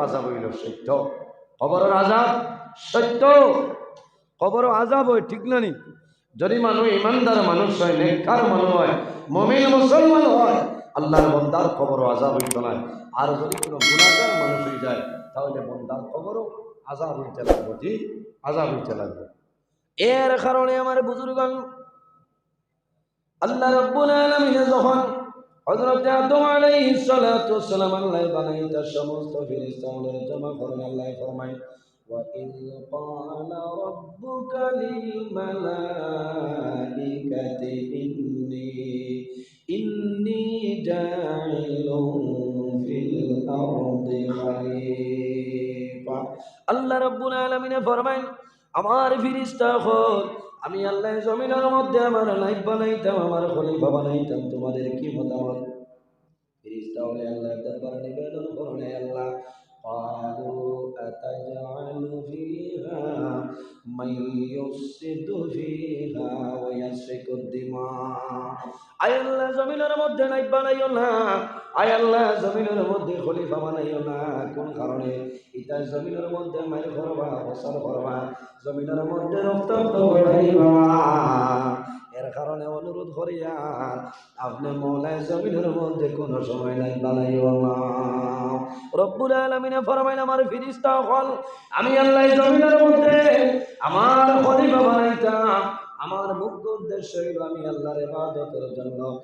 আজাব হইল, সত্য। কবর আজাব, সত্য। কবর আজাব হয়, ঠিক না নি? যদি মানুষ ইমানদার মানুষ হয়, নেককার মানুষ হয়, মমিন মুসলমান হয়, আল্লাহর বন্দার কবর আজাব হইত না। আর যদি কোনো গুণাগার মানুষ হয়ে যায়, তাহলে বন্দার কবরও আজাব হইতে লাগবে জি আজাব হইতে লাগবে। এর কারণে আমার বুজুর্গান, আল্লাহ রব্বুল আলামিন যখন হযরত আদম আলাইহিস সালাতু ওয়াসসালাম আল্লাহ বানাইতা সমস্ত ফেরেশতাদের জমা করেন আল্লাহ ফরমায় وَإِذْ قَالَ رَبُّكَ لِلْمَلَائِكَةِ إِنِّي إِنِّي جَاعِلٌ فِي الْأَرْضِ خَلِيفَةً আল্লাহ রাব্বুল আলামিন ফরমায় আমার ফিরিস্তা হল আমি আল্লাহ জমিনের মধ্যে আমার লাইফ বানাইতাম আমার খলিফা বানাইতাম তোমাদের কি মতামত ফিরিস্তা হলে আল্লাহ দরবার নিবেদন করুন হে আল্লাহ قالوا أتجعل فيها من يفسد فيها ويسفك الدماء আয় আল্লাহ জমিনের মধ্যে নাই বানাইও না আয় আল্লাহ, জমিনের মধ্যে না। কোন কারণে? ইটা জমিনের মধ্যে মাইর করবা, বসার মধ্যে অনুরোধ করিয়া আপনি জমিনের মধ্যে কোনো সময় নাই বানাইও না। আলামিনে ফরমাইন, আমার ফিরিস্তা হল, আমি আল্লাহ জমিনের মধ্যে আমার খলিফা বানাইতাম। আমার মুগ্ধ উদ্দেশ্য হইল আমি আল্লাহর ইবাদতের জন্য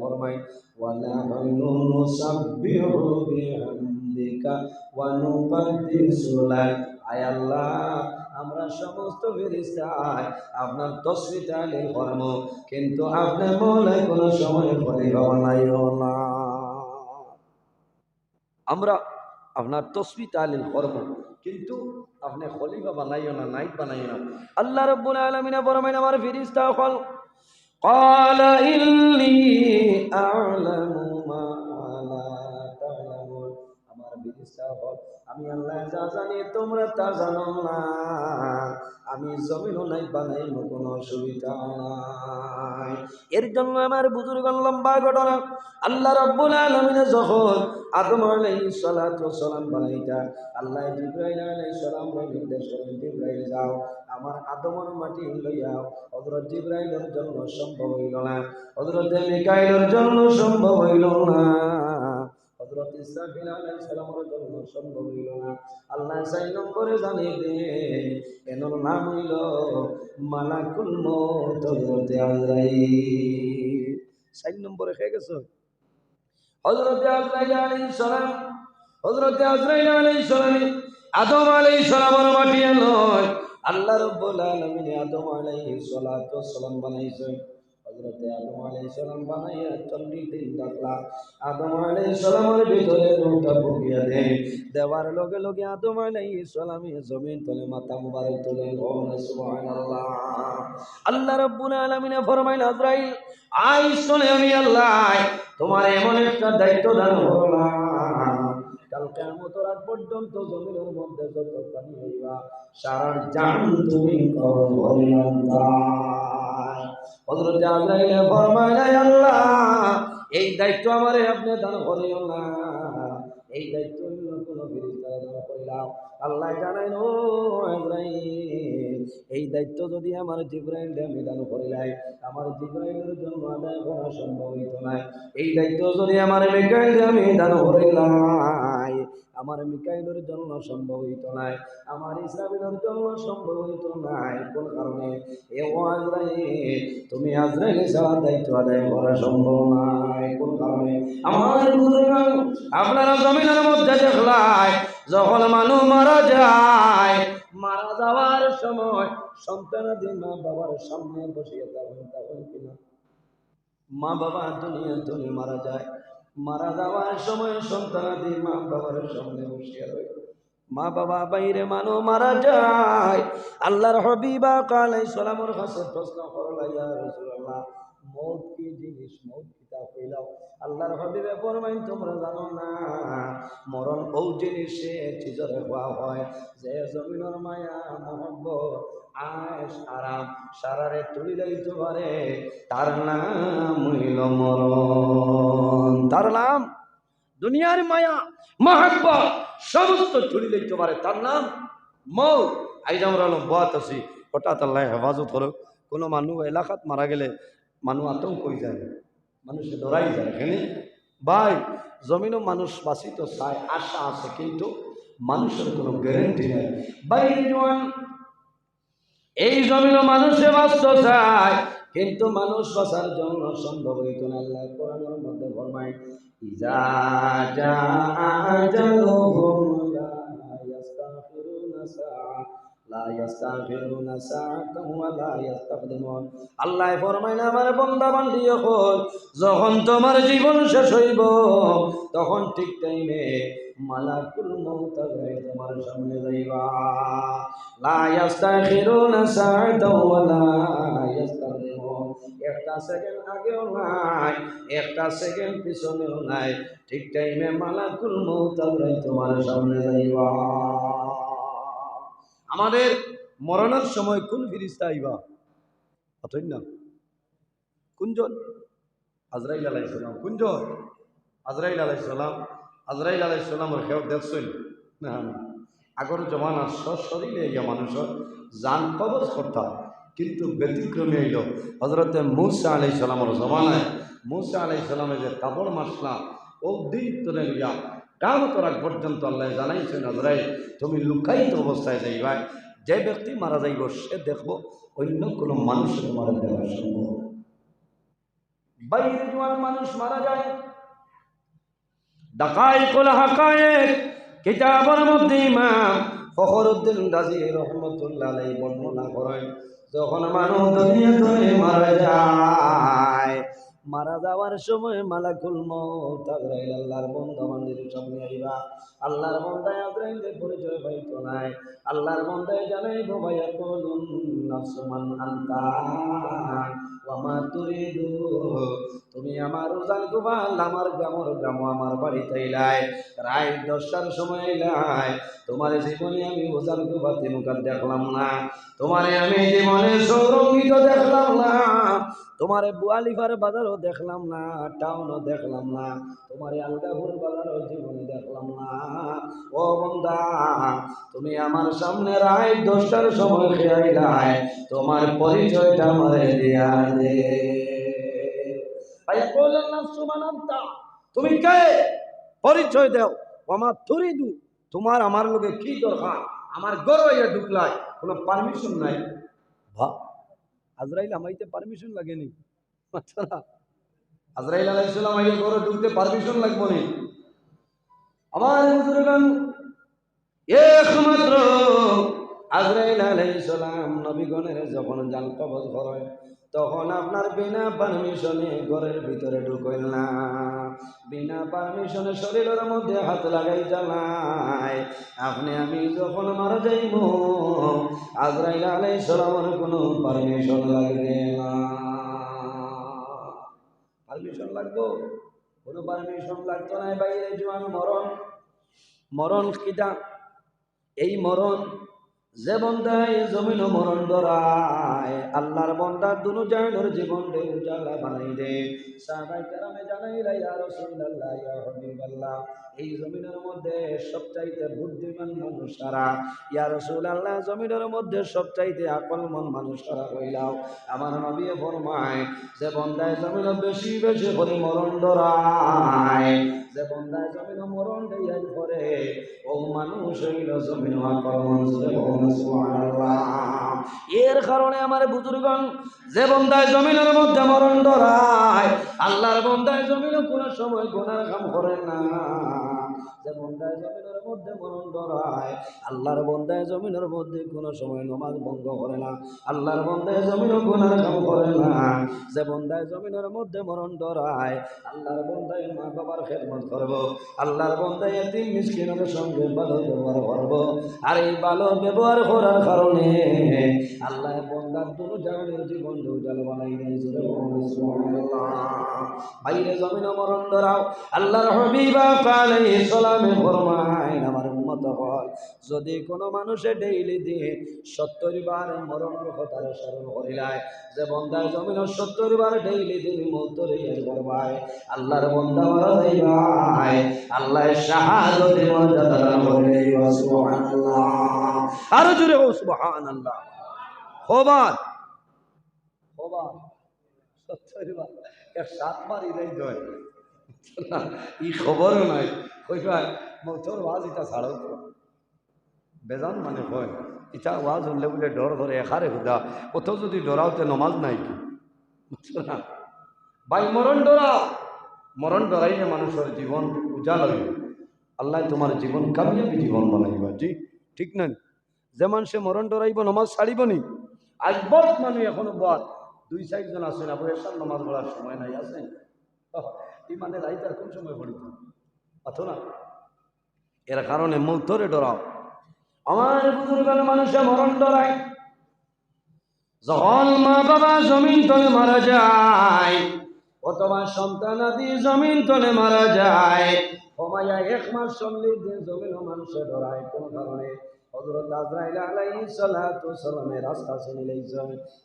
ফরমাই আয় আল্লাহ, আমরা সমস্ত ফেরিস্তায় আপনার তসবি কর্ম কিন্তু আপনি মনে কোনো সময় খলিফা বানাইও না। আমরা আপনার তসবি তালিল করব কিন্তু আপনি খলিফা বানাইও না নাইট বানাইও না। আল্লাহ রব্বুল আলামিন ফরমাইন, আমার ফিরিস্তা হল قال إني أعلم ما لا تعلمون আমার ফেরেশতা হল আমি আল্লাহ যা জানি তোমরা তা জানো না আমি জমিনও নাই বানাই কোনো অসুবিধা নাই। এর জন্য আমার লম্বা ঘটনা। আল্লাহ রব্বুল আলমিনে যখন আদম আলাইহিস সালাতু সালাম বানাইতা আল্লাহ জিব্রাইল আলাইহিস সালাম নির্দেশ করেন, জিব্রাইল যাও, আমার আদমর মাটি লইয়া হযরত জিব্রাইলের জন্য সম্ভব হইল না। হযরত মিকাইলের জন্য সম্ভব হইল না। হযরত ইসরাফিল আলাইহিস সালামের জন্য সম্ভব হইল না। আল্লাহ চার নম্বরে জানিয়ে দেন নাম হইল মালাকুল মউত হযরত আজরাইল। চার নম্বরে খেয়ে গেছো? হজরত আজরাইল আলাইহিস সালাম হজরত আজরাইল আলাইহিস সালাম, আদম আলাইহিস সালামের মাটি নয় আল্লাহ রাব্বুল আলামিন আদম আলাইহিস সালাতু সালাম বানাইছেন। হজরত আদম আলাইহিস সালাম বানাইয়া 40 দিন রাখলা আদম আলাইহিস সালামের ভিতরে রূহটা ঢুকিয়ে দেয় দেওয়ার লগে লগে আদম আলাইহিস সালামে জমিন তলে মাথা মুবারক তুলে সুবহানাল্লাহ। আল্লাহ রাব্বুল আলামিন ফরমাইল, আজরাইল, আই শুনে আমি আল্লাহ, তোমার এমন একটা দায়িত্ব দান করলাম কাল কেমত রাত পর্যন্ত জমিনের মধ্যে যত প্রাণী হইবা, সারা জান তুমি করো আল্লাহ, এই দায়িত্ব আমারে আপনি দান না। এই দায়িত্ব অন্য দান করিলাম আল্লাহ জানাইন ও এই দায়িত্ব যদি আমার জিব্রাইল আমি দান করিলাই আমার জিব্রাইলের জন্য আদায় করা সম্ভব হইত না এই দায়িত্ব যদি আমার মিকাইল আমি দান আমার মিকাইলের জন্য সম্ভব হইত নাই, আমার ইসরাফিলের জন্য সম্ভব হইত নাই। কোন কারণে? এ তুমি আজরাইল ছাড়া দায়িত্ব আদায় করা সম্ভব নাই। কোন কারণে? আমার আপনারা জমিনের মধ্যে দেখলাই, যখন মানুষ মারা যায়, মারা যাওয়ার সময় সন্তানাদি মা বাবার সামনে বসিয়ে তখন তখন কিনা? মা বাবা দুনিয়া দুনি মারা যায় মারা যাওয়ার সময় সন্তানাদি মা বাবার সামনে বসিয়ে রইল। মা বাবা, বাইরে মানো মারা যায়। আল্লাহর হবিবা কালাই সালামর কাছে প্রশ্ন করলা, ইয়া রাসূলুল্লাহ, মৌত কি জিনিস? মৌত কিতা কইলাও? আল্লাহর হবিবে ফরমাইন, তোমরা জানো না, মরণ ও জিনিসে চিজরে হওয়া হয়। যে জমিনের মায়া, মহব্বত আরাম সারারে তুলি লইতে পারে তার নাম হইল মরণ। তার নাম? দুনিয়ার মায়া, মহাব্বত, সমস্ত ছুড়ি লইতে পারে তার নাম? মৌ আইজামর আলম বয়াত আছি। হঠাৎ আল্লাহ হেফাজত করুক কোনো মানুষ এলাকাত মারা গেলে মানুষ আতঙ্ক হয়ে যায়। মানুষে ডরাই যায় এখানে ভাই, জমিনও মানুষ বাঁচিত চায়, আশা আছে, কিন্তু মানুষের কোনো গ্যারেন্টি নেই। জোয়ান এই জমিনও মানুষে বাঁচত চায়, কিন্তু মানুষ বাঁচার জন্য সম্ভব হইত না, আল্লাহ কোরআনের মধ্যে ফরমায়, ইজা জা লা ইস্তাগফিরুনা সাআ, লা ইস্তাগফিরুনা সাআতান ওয়া লা ইস্তাকদিমুন আল্লাহ ফরমায় আমার বান্দা বান্দি যখন যখন তোমার জীবন শেষ হইব, তখন ঠিক টাইমে মালাকুল মউত তোমার সামনে যাইবা। একটা নাই, একটা পিছনেও নাই। ঠিক টাইমে আমাদের মরণের সময় কোন ফিরিস্তা আইবা? অথই না? কোনজন আজরাইল আলাইসালাম কোনজন আজরাইল আলাইসালাম আজরাইল আলাইসালামের খেয়াল দেখছেন? না না। আগর জমানা সশরীরে ইয়া মানুষের জান কবজ করতা কিন্তু ব্যতিক্রমে এল হজরতে মুসা আলাই সালামের জমানায় মুসা আলাই সালামে যে কাপড় মাসলা ও দিন তোলে ইয়া কাম করার পর্যন্ত আল্লাহ জানাইছেন আজরাইল তুমি লুকায়িত অবস্থায় যাইবা। যে ব্যক্তি মারা যাইব, সে দেখব অন্য কোনো মানুষের মারা দেওয়া সম্ভব। বাইরে মানুষ মারা যায়। ডাকাই কোলা হাকায়ে কিতাবের মধ্যে ইমাম ফখরুদ্দিন রাজি রহমতুল্লাহ আলাই বর্ণনা করেন, যখন মানুষ দুনিয়া ধরে মারা যায়, মারা যাওয়ার সময় মালাকুল মউত আজরাইল আল্লাহর বন্ধা বান্দির সামনে আইবা। আল্লাহর বন্দায় আজরাইলের পরিচয় পাইতো নাই। আল্লাহর বন্দায় জানাইবো ভাইয়া কলুন নাফসুমান আন্তা ওয়ামা তুরিদু তুমি আমার উজান গোপাল, আমার গ্রামর গ্রাম, আমার বাড়ি তাইলাই রায় দশটার সময় এলাই। তোমার জীবনে আমি উজান গোপাতে মুখার দেখলাম না। তোমারে আমি জীবনে সৌরঙ্গিত দেখলাম না। তোমারে বুয়ালিফার বাজারও দেখলাম না, টাউনও দেখলাম না। তোমারে আলগাপুর বাজারও জীবনে দেখলাম না। ও বন্দা তুমি আমার সামনে রায় দশটার সময় খেয়াইলাই তোমার পরিচয়টা আমারে দিয়া দে। তুমি কে? পরিচয় দাও। আমার থুরিদু তোমার আমার লোকে কি দরকার? আমার গরো ইয়ে ঢুকলাই কোনো পারমিশন নাই। ভা, আজরাইল আমাইতে পারমিশন লাগেনি। আচ্ছা আজরাইল আলাইসালাম আইলে গরো ঢুকতে পারমিশন লাগবো নি। আমার বুজুর্গান, একমাত্র আজরাইল আলাইসালাম নবীগণের যখন জাল কবজ করেন তখন আপনার বিনা পারমিশনে ঘরের ভিতরে ঢুকইল না। বিনা পারমিশনে শরীরের মধ্যে হাত লাগাই চালায় আপনি, আমি যখন মারা যাইব, আজরাইল আলাই সালামের কোনো পারমিশন লাগবে না। পারমিশন লাগবো? কোনো পারমিশন লাগতো না বাইরে জোয়ান মরণ? মরণ কিটা? এই মরণ যে বন্ধায় জমিন মরণ ধরায় আল্লাহর বন্দার দুনু জাহানের জীবন দে উজালা বানাই দে। সাহাবাই কেরামে জানাই রা ইয়া রাসূলুল্লাহ, ইয়া হাবিবাল্লাহ, এই জমিনের মধ্যে সবচাইতে বুদ্ধিমান মানুষ সারা ইয়া রাসূলুল্লাহ, জমিনের মধ্যে সবচাইতে আকলমন মানুষ সারা হইলাও আমার নবী ফরমায়, যে বন্দায় জমিন বেশি বেশি করে মরণ ধরায় যে বন্দায় জমিন মরণ দেয়াই করে, ও মানুষ হইল জমিন আকলমন এর কারণে আমার বুজুর্গণ, যে বন্দায় জমিনের মধ্যে মরণ ধরায় আল্লাহর বন্দায় জমিন কোনো সময় গোনার কাম করে না। যে বন্দায় জমিনের মধ্যে মরণ ধরায় আল্লাহর বন্দায় জমিনের মধ্যে কোনো সময় নমাজ ভঙ্গ করে না। আল্লাহর বন্দায় জমিন গুনার কাম করে না। যে বন্দায় জমিনের মধ্যে মরণ ধরায় আল্লাহর বন্দায় মা বাবার খেদমত করব। আল্লাহর বন্দায় এতিম মিসকিনের সঙ্গে ভালো ব্যবহার করব। আর এই ভালো ব্যবহার করার কারণে আল্লাহ বন্দার দুটো জানের জীবন দুজাল বানাই বাইরে জমিন মরণ ধরাও আল্লাহর হবিবা কালে সালামে ফরমায় উম্মত উম্মত যদি কোনো মানুষে ডেইলি দিয়ে সত্তর বার মরণের কথার স্মরণ করিলায়, যে বন্দার জমিন সত্তর বার ডেইলি দিন মৌতরে করবায় আল্লাহর বন্দা আল্লাহ সত্তর বার। সাত বার দয় ই খবরও নাই। কইবা মৌতর ওয়াজ ইটা ছাড়ো বেজান মানে হয়। ইটা ওয়াজ হলে বলে ডর ধরে এখারে হুদা কোথাও যদি ডরাওতে নমাজ নাই কি? না ভাই মরণ ডরাও মরণ ডরাইলে মানুষের জীবন উজাল হইব আল্লাহ তোমার জীবন কামিয়াবি জীবন বানাইবা। জি, ঠিক না যে মানুষে মরণ ডরাইব নমাজ ছাড়িব নি? আজ বহুত মানুষ এখনও বদ। দুই চারজন আছেন আবু এসার নমাজ পড়ার সময় নাই আছেন এই মানে রাইত আর কোন সময় পড়িত আছো না? এর কারণে মৌতরে ডরাও। আমার বুজুর্গের মানুষে মরণ ডরায়। যখন মা বাবা জমিন তলে মারা যায় অথবা সন্তান আদি জমিন তলে মারা যায় কমাইয়া এক মাস সমৃদ্ধি জমিন মানুষে ডরায়, কোন কারণে। হযরত আজরাইল আলাইহিস সালাতু সালামের রাস্তা চিনি লাইছে।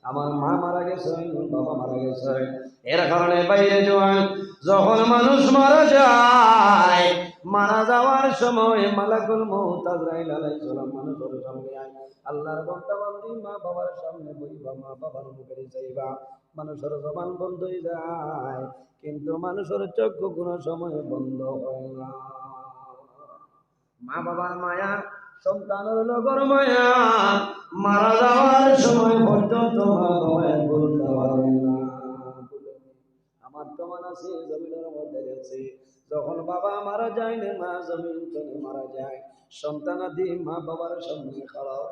আমার মা মারা গেছে, বাবা মারা গেছে। এর কারণে বাইরে জোয়ান যখন মানুষ মারা যায়, মারা যাওয়ার সময় মালাকুল মউত আজরাইল আলাইহিস সালাম মানুষের সামনে আয়। আল্লাহর বান্দা বান্দি মা বাবার সামনে বইবা, মা বাবার মুখে যাইবা মানুষের জবান বন্ধ হয়ে যায়, কিন্তু মানুষের চক্ষু কোনো সময় বন্ধ হয় না। মা বাবার মায়া সন্তানের লগর মায়া, মারা যাওয়ার সময় পর্যন্ত আমার তো মনে আছে, জমিনের মধ্যে গেছে যখন বাবা মারা যায় না, মা জমিন তলে মারা যায়। সন্তানাদি মা বাবার সামনে খাড়াও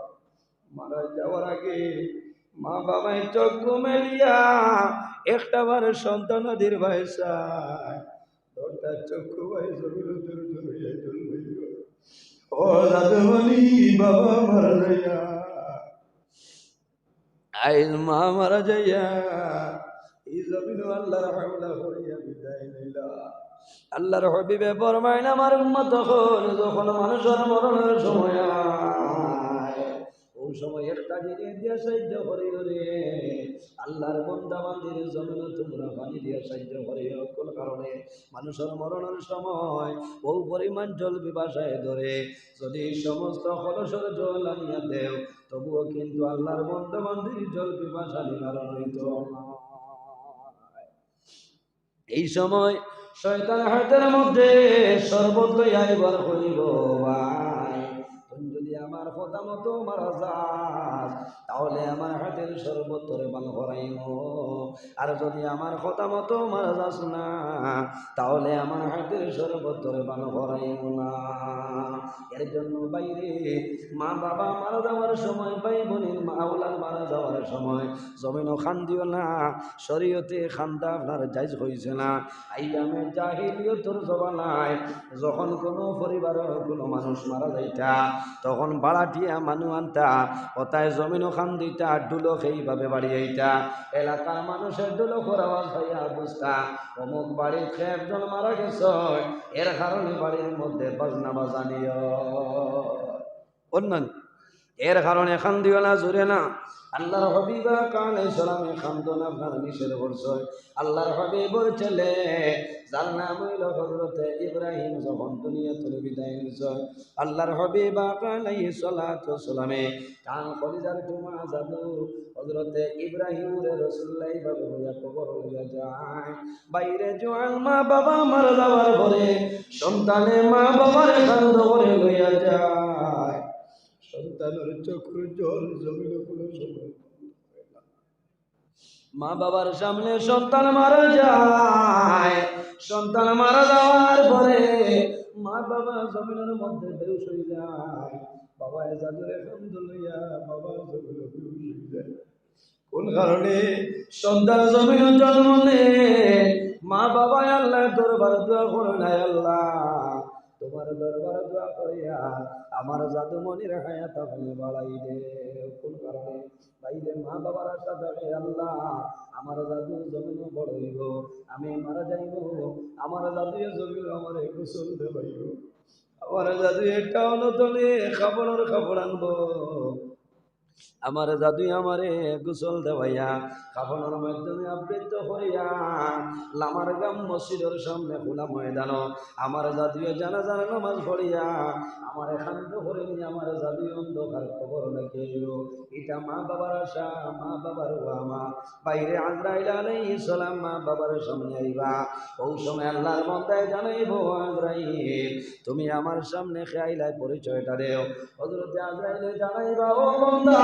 মারা যাওয়ার আগে মা বাবাই চক্ষু মেলিয়া একটা বার সন্তানাদির ভাইসায় দরটা চক্ষু ভাই জমিন জোর জোর হইয়া চলবে ও দাদুমণি বাবা মারা এই আল্লাহর হাওলা বিদায় হবিবে ফরমাইন আমার উম্মত তখন যখন মানুষের মরণের সময় ওই সময় একটা জিনিস দিয়ে সাহায্য করি আল্লাহর বন্দা বান্দির জমিন তোমরা পানি দিয়ে সাহায্য করি কোন কারণে মানুষের মরণের সময় বহু পরিমাণ জল বিবাসায় ধরে। যদি সমস্ত খরসের জল আনিয়া দেও, তবুও কিন্তু আল্লাহর বন্দা বান্দির জল বিবাসা নিবারণ হইত এই সময় শয়তান হাতের মধ্যে সর্বত্র আইবার করিব, ভাই। তুমি যদি আমার কথা মতো মারা যাস তাহলে আমার হাতের সর্বত্রে বান করাইব আর যদি আমার কথা মতো মারা যাস না, তাহলে আমার হাতের সর্বত্রে বান করাইব না। এর জন্য বাইরে মা বাবা মারা যাওয়ার সময়, ভাই বোনের মা ওলার মারা যাওয়ার সময় জমিনও খান দিও না, শরীয়তে খান্দা আপনার জায়জ হয়েছে না। আইয়ামে জাহিলিয়তর জবানায় যখন কোনো পরিবারের কোনো মানুষ মারা যাইতা, তখন বাড়াটিয়া মানুষ আনতা ওতায় জমিনও খান দিতা ডুলো সেইভাবে বাড়ি আইতা এলাকার মানুষের ডুলো আওয়াজ হইয়া বুঝতা। অমুক বাড়ির একজন মারা গেছ, এর কারণে বাড়ির মধ্যে বাজনা বাজানিও। অন্যান্য এর কারণে খান দিও না। জুড়ে না আল্লাহর হবিবা কানে সালামে খান্দন, আপনার নিষেধ করছে আল্লাহর হবিবর ছেলে যার হইল হজরতে ইব্রাহিম, যখন দুনিয়া তুলে বিদায় নিছে আল্লাহর হবিবা কানে সালাত সালামে কান কলিজার জমা জাদু হজরতে ইব্রাহিমের রসুল্লাহ বাবু হইয়া কবর হইয়া যায়। বাইরে মা বাবা মারা যাওয়ার পরে সন্তানে মা বাবার কান্দ করে লইয়া যায়। সন্তানের চোখের জল জমিল কোনো মা বাবার সামনে সন্তান মারা যায়। সন্তান মারা যাওয়ার পরে মা বাবা জমিনের মধ্যে বেউস হয়ে যায়। বাবা এজাদুরে লইয়া বাবা জমিন বেউস যায়। কোন কারণে? সন্তান জন্ম মা বাবা আল্লাহ দরবার দোয়া করে নাই আল্লাহ। তোমার দরবার দোয়া করিয়া আমার জাদুমনির হায়াত আপনি বাড়াই দে। কোন কারণে? মা বাবার আশা আল্লাহ, আমার জাদু জমিন বড় হইব আমি মারা যাইব। আমার জাদু জমিন আমার গোসল দেবাইব আমার জাদু একটা অনতলে খাবড়র খাবড় আনব। আমার জাদুই আমারে গোসল দেওয়াইয়া, কাফনের মাধ্যমে আবৃত হইয়া, লামার গাম মসজিদের সামনে খোলা ময়দান আমার জাদুয়ে জানা জানা নামাজ পড়িয়া, আমার করে নিয়ে আমার জাদুই অন্ধকার খবর লেখে এটা মা বাবার আশা, মা বাবার ওয়ামা। বাইরে আজরাইল আলাইহিস সালাম মা বাবার সামনে আইবা। ও সময় আল্লাহর মন্দায় জানাইবো, আজরাইল, তুমি আমার সামনে খেয়াইলাই পরিচয়টা দেও। হজরতে আজরাইলে জানাইবা, ও মন্দা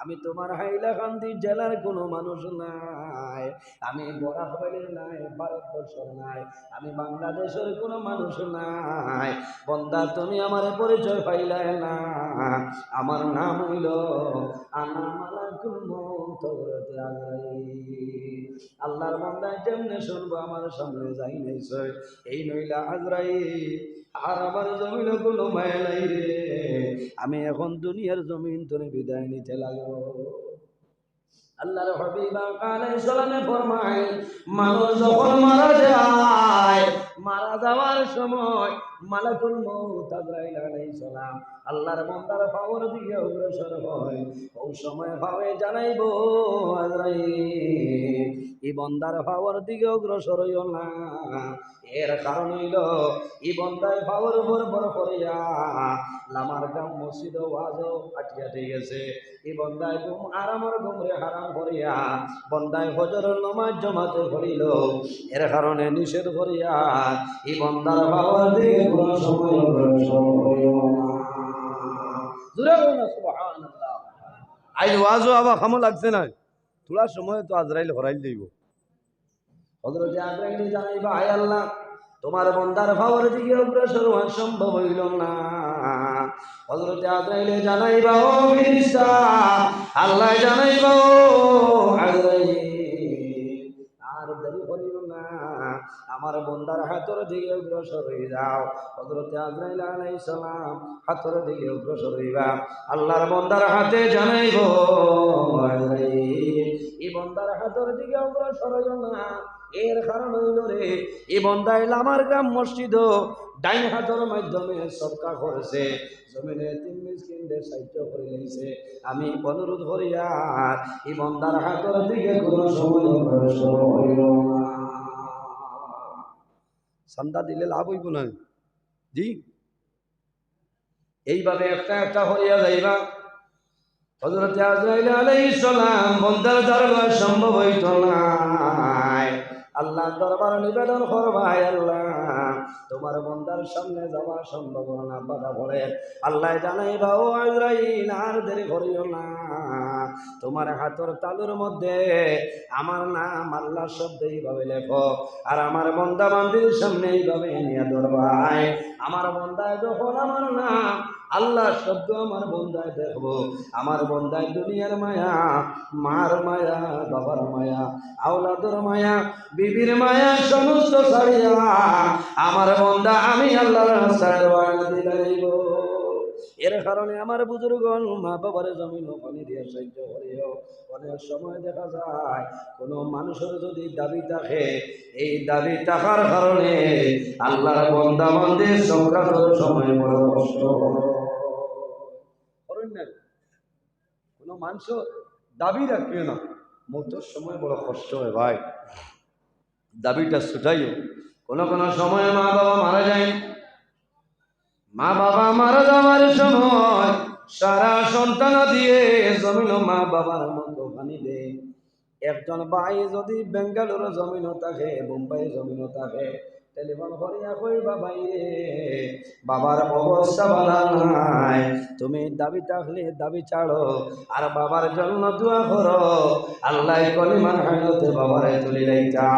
আমি তোমার হাইলাকান্দি জেলার কোনো মানুষ নাই। আমি বরাকবাড়ির নাই, ভারতবর্ষের নাই, আমি বাংলাদেশের কোনো মানুষ নাই। বন্দা, তুমি আমার পরিচয় পাইলাই না। আমার নাম হইল মউত হযরতে আজরাইল আল্লাহর বান্দা যেমনে শুনব আমার সামনে যাই নাই এই নইলা আজরাই আর আমার জমিন কোনো মায়া নাই রে। আমি এখন দুনিয়ার জমিন তোরে বিদায় নিতে লাগবো। আল্লাহর হাবিবা কালে সালামে ফরমায়, মানুষ যখন মারা যায়, মারা সময় মালাকুল সালাম। আল্লাহর দিকে অগ্রসর হয়। সময় ভাবে জানাইবো এই বন্দার পাওয়ার দিকে অগ্রসর হইও না। এর কারণ হইল, এই বন্দার পাওয়ার উপর করিয়া লামার গ্রাম মসজিদ ওয়াজ আটিয়াতে গেছে। এই বন্দায় ঘুম আরামর ঘুমরে হারাম করিয়া বন্দায় হজরের নমাজ জমাতে করিল এর কারণে নিষেধ করিয়া এই পাওয়ার দিকে কোন সময় অগ্রসর হইও না সুবহানাল্লাহ। আইজ ওয়াজও আবার খামো লাগছে না। সময় তো আজরাইল হরাইল দিব হজরতে আজরাইল জানাইবা আয় আল্লাহ তোমার বন্দার ভাবর দিকে অগ্রসর হওয়া সম্ভব হইল না। হজরতে আজরাইলে জানাইবা ও ফিরিস্তা আল্লাহ জানাইবা ও আজরাইল। আমার বন্দার হাতর দিকে অগ্রসর হয়ে যাও। হজরতে আজরাইল আলাইহিস সালাম হাতর দিকে অগ্রসর হইবা আল্লাহর বন্দার হাতে জানাইব এই বন্দার হাতর দিকে অগ্রসর হইও না। এর কারণ হইল রে এই বন্দায় লামার গ্রাম মসজিদ ডাইন হাতের মাধ্যমে সরকার করেছে। জমিনে তিন মিসকিনদের সাহায্য করে লইছে আমি অনুরোধ করি আর এই বন্দার হাতের দিকে কোনো সময় অগ্রসর হইল না। চান্দা দিলে লাভ হইব না। জি? এইভাবে একটা একটা হইয়া যাইবা। হজরত আজরাইল আলাইহিস সালাম বন্দার দরবার সম্ভব হইত না। আল্লাহ দরবার নিবেদন করবাই আল্লাহ, তোমার বন্দার সামনে যাওয়া সম্ভব না, বাধা পড়ে। আল্লাহ জানাই বাও আজরাইল, আর দেরি করিও না। তোমার হাতর তালুর মধ্যে আমার নাম আল্লাহ শব্দ এইভাবে লেখো, আর আমার বন্দা বান্দির সামনে এইভাবে নিয়ে ধরবাই আমার বন্দায় যখন আমার নাম আল্লাহ শব্দ আমার বন্দায় দেখব। আমার বন্দায় দুনিয়ার মায়া, মার মায়া, বাবার মায়া, আওলাদর মায়া, বিবির মায়া, সমস্ত ছাড়িয়া আমার বন্দা আমি আল্লাহ এর কারণে আমার বুজুর্গ মা বাবার জমিন পানি দিয়ে সাহায্য করিও। অনেক সময় দেখা যায়, কোনো মানুষের যদি দাবি থাকে, এই দাবি থাকার কারণে আল্লাহর বন্দা বন্দির সংক্রান্ত সময় বড় কষ্ট হয়। করেন না কোনো মানুষ দাবি রাখিও না। মতর সময় বড় কষ্ট হয় ভাই। দাবিটা ছুটাইও কোনো কোনো সময় মা বাবা মারা যায়। মা বাবা মারা যাওয়ার সময় সারা সন্তান দিয়ে জমিন মা বাবার মতো পানি দেয় একজন ভাই যদি বেঙ্গালুরু জমিন থাকে, বোম্বাই জমিন থাকে টেলিফোন করিয়া কইবা বাইরে বাবার অবস্থা ভালো নাই। তুমি দাবি থাকলে দাবি ছাড়ো, আর বাবার জন্য দোয়া করো। আল্লাহ কলিমার হাইলতে বাবারে তুলি লাইতা।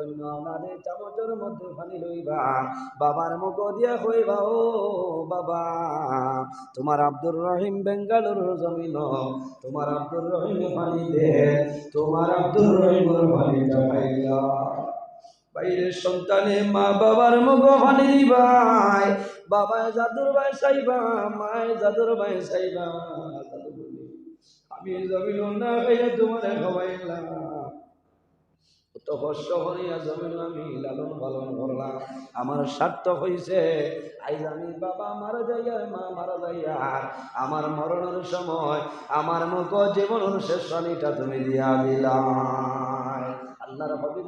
অন্য আমাদের চামচের মধ্যে পানি লইবা, বাবার মুখ দিয়া কইবা, ও বাবা, তোমার আব্দুর রহিম বেঙ্গালুরু জমিন, তোমার আব্দুর রহিম পানি দে তোমার আব্দুর রহিমের পানিটা পাইলা। বাইরের সন্তানে মা বাবার মুখ পানি দিবাই বাবায় জাদুর ভাই চাইবা মায় জাদুর ভাই বলি, আমি জমিন না খাইয়া তোমার খাওয়াইলাম আমার স্বার্থ হইছে আইজ আমি বাবা মারা যাইয়া মা মারা যাইয়া। আমার মরণের সময় আমার মুখ জীবনের শেষ পানিটা তুমি দিয়া দিলাম আল্লাহর হবিবে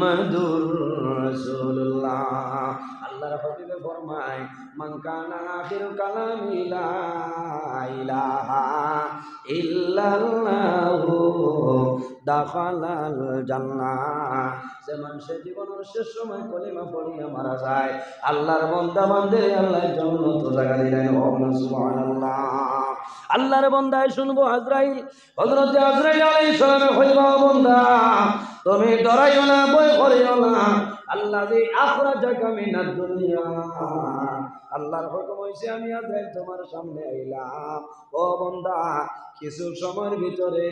মোহাম্মদুর রাসূলুল্লাহ। আল্লাহর হাবিবে ফরমায় মান কানা আখির কালামি লা ইলাহা ইল্লাল্লাহু দাখালাল জান্নাহ। যে মানুষের জীবনের শেষ সময় কলিমা পড়িয়া মারা যায়, আল্লাহর বন্দা বান্দে আল্লাহ জান্নাত জায়গা দিলেন সুবহানাল্লাহ। আল্লাহর বন্দায় শুনব আজরাইল, হযরত আজরাইল আলাইহিস সালামে কইবা বন্দা। তুমি ডরাইও না, ভয় করিও না। আল্লাহ যে আখরাজাকা মিনাদ দুনিয়া। আল্লাহর হুকুম হইছে, আমি আজরাইল তোমার সামনে আইলাম। ও বন্দা, কিছু সময়ের ভিতরে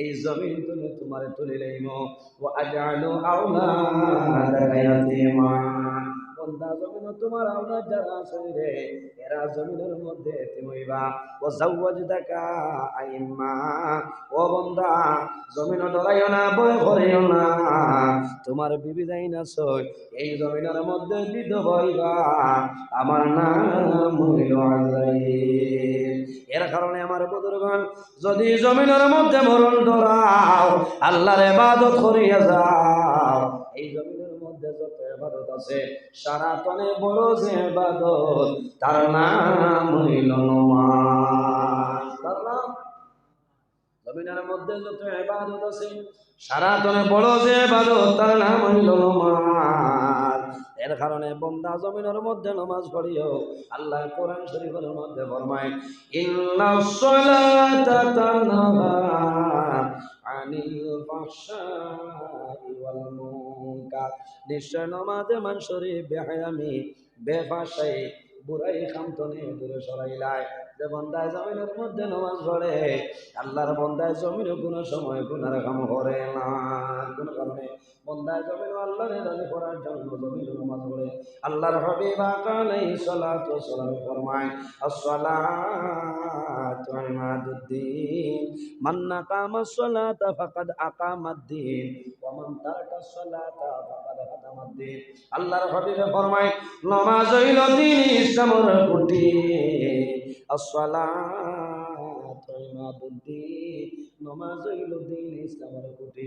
এই জমিন তুমি তোমার তুলে লইম। ও আজালু আউলা জমিন তোমার আওলাদ যারা আছে রে, এরা জমিনের মধ্যে তুমিবা ও জাওয়াজদাকা আইম্মা, ও বন্দা, জমিন ডরাইও না ভয় করিও না। তোমার বিবি যাই না সই, এই জমিনের মধ্যে বিধ হইবা। আমার নাম হইল এর কারণে আমার বুজুর্গণ যদি জমিনের মধ্যে মরণ ডরাও, আল্লাহর ইবাদত করিয়া যাও। এই আছে সারাতনে বড় যে ইবাদত তার নাম হইল জমিনের মধ্যে যত ইবাদত আছে, সারাতনে বড় যে ইবাদত তার নাম হইল নমাজ এর কারণে বন্দা জমিনের মধ্যে নমাজ পড়িও আল্লাহ কোরআন শরীফের মধ্যে ইন্না আনিল ওয়াল নিশ্চয় নমাজে মানুষের বেহায়ামি বেফাশাই বুড়াই খামতনে দূরে সরাইলায়। বন্দায় জমিনের মধ্যে নমাজ পড়ে, আল্লাহর বন্দায় জমিন কোনো সময় গুনার কাম করে না। কোনো কারণে বন্দায় জমিন আল্লাহরে রাজি করার জন্য জমিন নমাজ পড়ে। আল্লাহর হাবিবা কালাই সালাতু সালাম ফরমায় ফাকাদ আল্লাহর ফরমায়, নামাজ হইল খুঁটি বুদ্ধি নামাজ হইল দিন ইসলামের খুঁটি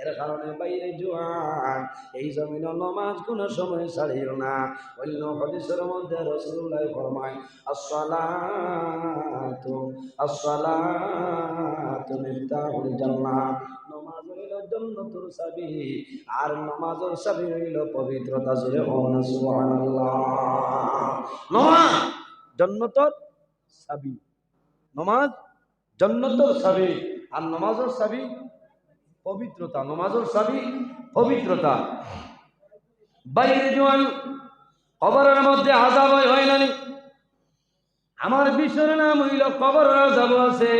এর কারণে বাইরে জোয়ান, এই জমিন নমাজ কোনো সময় ছাড়িল না। অন্য হদিসের মধ্যে রসুল্লাহ ফরমায়, আসসালাতু আসসালাতু মিফতাহুল জান্নাহ নমাজ হইল জান্নাতুর চাবি আর চাবি নমাজ চাবি চাবি আর নমাজের চাবি পবিত্রতা নমাজের চাবি পবিত্রতা। বাইরে জোয়ান, কবরের মধ্যে আজাব হয় না আমার বিশ্বের নাম হইল কবর আজাব আছে।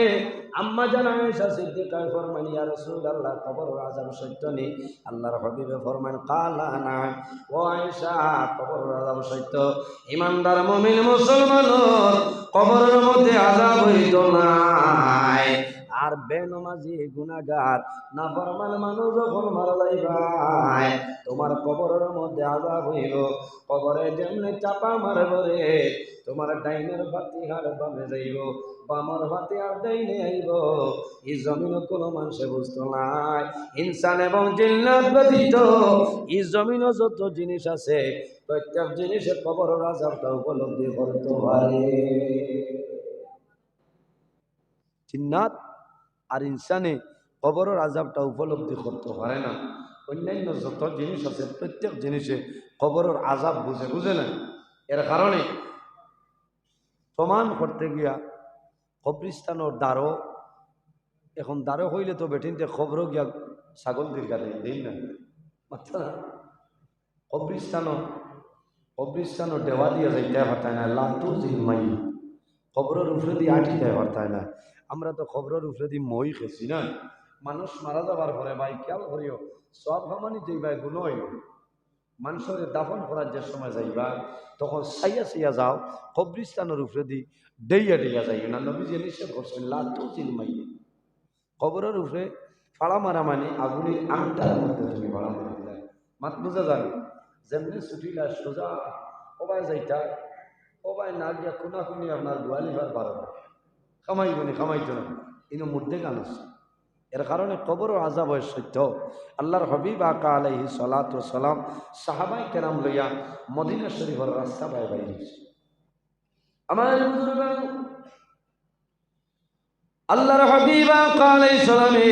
আম্মা জানা আয়েশা সিদ্দিকা ফরমান, ইয়া রাসূলুল্লাহ কবর আজাব সত্য নি আল্লাহর হাবিবে ফরমান কালা, না। ও আয়েশা কবর আজাব সত্য। ইমানদার মুমিন মুসলমান, কবরের মধ্যে আজাব হইতো নাই। আর বেনমাজি গুনাহগার। না ফরমান মানুষ যখন মারা যাইবাই তোমার কবরের মধ্যে আজাব হইল। কবরে যেমনে চাপা মারব রে, তোমার ডাইনের বাতি হার বামে যাইব। বামর বাতি আর ডাইনে আইব। এই জমিন কোনো মানুষে বুঝতো নাই। ইনসান এবং জিন্নাত ব্যতীত এই জমিন যত জিনিস আছে, প্রত্যেক জিনিসের কবরের আজাবটা উপলব্ধি করতে পারে। জিন্নাত আর ইনসানে কবরের আজাবটা উপলব্ধি করতে পারে না। অন্যান্য যত জিনিস আছে, প্রত্যেক জিনিসে কবরের আজাব বুঝে বুঝে না? এর কারণে প্রমাণ করতে গিয়া কবরিস্তানোর দ্বারও, এখন দ্বারও হইলে তো বেটিনতে খবরও গিয়া ছাগল দীর্ঘালে দিন না? মাত্র না? কবরিস্তানও কবরিস্তানও দেওয়া দিয়ে যাইতে পারতায় না, লাতু জিলমাই খবরের উপরে দিয়ে আটিতে পারতায় না। আমরা তো খবরের উপরে দিয়ে মই খেছি না। মানুষ মারা যাবার পরে, ভাই, খেয়াল করিও, সব সমানি যেই ভাই গুণ হইব মানুষের দাফন করার যে সময় যাইবা, তখন সাইয়া সাইয়া যাও, কবরিস্তানের উপরে দি ডেইয়া ডেইয়া যাই না। নবী যে নিষেধ করছেন লাতু চিনমাই কবরের উপরে ফাড়া মারা মানে আগুনের আংটার মধ্যে তুমি ফাড়া মারা দিলে মাত বুঝা যাবে যেমনি ছুটিলা সোজা ওবাই যাইতা ওবাই না গিয়া কোনা কোনি আপনার গোয়ালি ভার বারো খামাইব নি খামাইতো না মধ্যে গান আছে। এর কারণে কবর আজাব হয় সত্য। আল্লাহর হবিব আকা আলাইহি সালাতু সালাম সাহাবাই কেরাম লইয়া মদিনা শরীফের রাস্তা বাই বাইরে আমার আল্লাহর হবিব আকা আলাইহি সালামে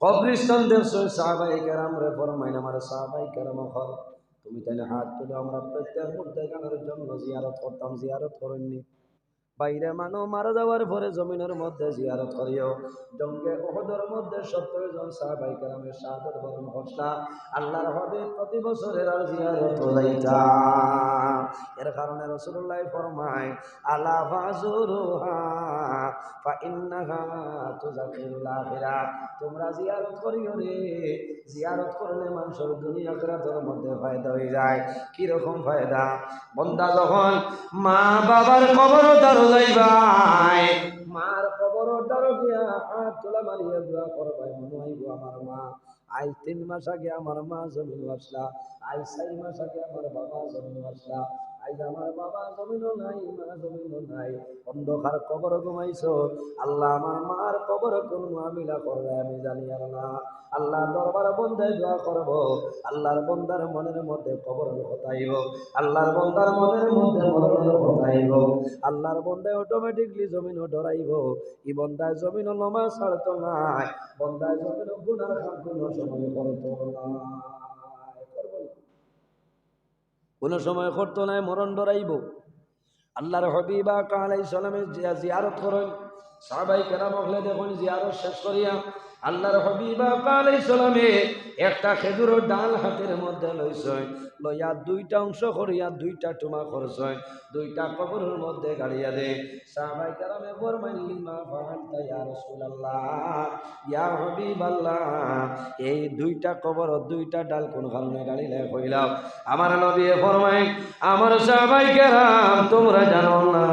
কবরিস্তান দেশ সাহাবাই কেরাম রে ফরমাইন, আমার সাহাবাই কেরাম তুমি তাহলে হাত তুলে আমরা প্রত্যেক গানের জন্য জিয়ারত করতাম, জিয়ারত করেননি। বাইরে মানো মারা যাওয়ার পরে জমিনের মধ্যে জিয়ারত করিও। জঙ্গে ওহদের মধ্যে সত্তর জন সাহাবাই কেরামের শাহাদত বরণ ঘটনা আল্লাহর হবে প্রতি বছরের আর জিয়ারত যাইতা এর কারণে রসুল্লাহ ফরমায়, আলা ফাজুরুহা, ফা ইন্নাহা তুজাকিরুল আখিরা তোমরা জিয়ারত করিও রে। জিয়ারত করলে মানুষের দুনিয়া আখিরাতের মধ্যে ফায়দা হয়ে যায়। কি রকম ফায়দা? বন্দা যখন মা বাবার কবর দারো যাইবাই। মার কবর দারো গিয়া হাত তোলা মারিয়া দোয়া করবাই মনে হইব আমার মা। আজ তিন মাস আগে আমার মা জমিন আসলা আজ চার মাস আগে আমার বাবা জমিন আসলা অন্ধকার কবর আল্লাহ আমার মার কবর কোন মামিলা করবে আমি জানি আর না। আল্লাহ দরবার দোয়া করব, আল্লাহর বন্দার মনের মধ্যে কবর হতাইব আল্লাহর বন্দার মনের মধ্যে হতাইব আল্লাহর অটোমেটিকলি জমিনও ডরাইব, ই বন্দায় জমিনও নমা ছাড়তো নাই বন্দায় জমিনও কাম কোনো সময় না। কোনো সময় করতো নাই মরণ ডরাইব। আল্লাহর হবিবা কালাই সালামের জিয়ারত করেন। সাহাবাই কেরাম হলে দেখুন, জিয়ারত শেষ করিয়া আল্লাহর হবিবা কালাই সালামে একটা খেজুরের ডাল হাতের মধ্যে লইছয় লইয়া দুইটা অংশ করিয়া দুইটা টুমা করছয় দুইটা কবরের মধ্যে গাড়িয়া দে সাহাবাই কেরামে ফরমাইলি মা ফাআলতা ইয়া রাসূলুল্লাহ, ইয়া হাবিবাল্লাহ এই দুইটা কবর দুইটা ডাল কোন কারণে গাড়িলে কইলাম? আমার নবী ফরমাই আমার সাহাবাই কেরাম, তোমরা জানো না।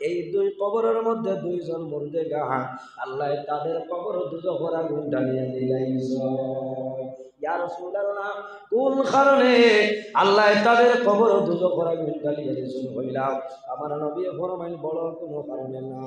এই দুই কবরের মধ্যে দুইজন মরদে গা আল্লাহ তাদের কবর দুজো করা গুণ ডালিয়ে দিলাইছ কোন কারণে আল্লাহ তাদের কবর দুজো করা গুণ ডালিয়ে দিয়েছিল হইলাম আমার নবী ফরমাইল বড় কোনো কারণে না।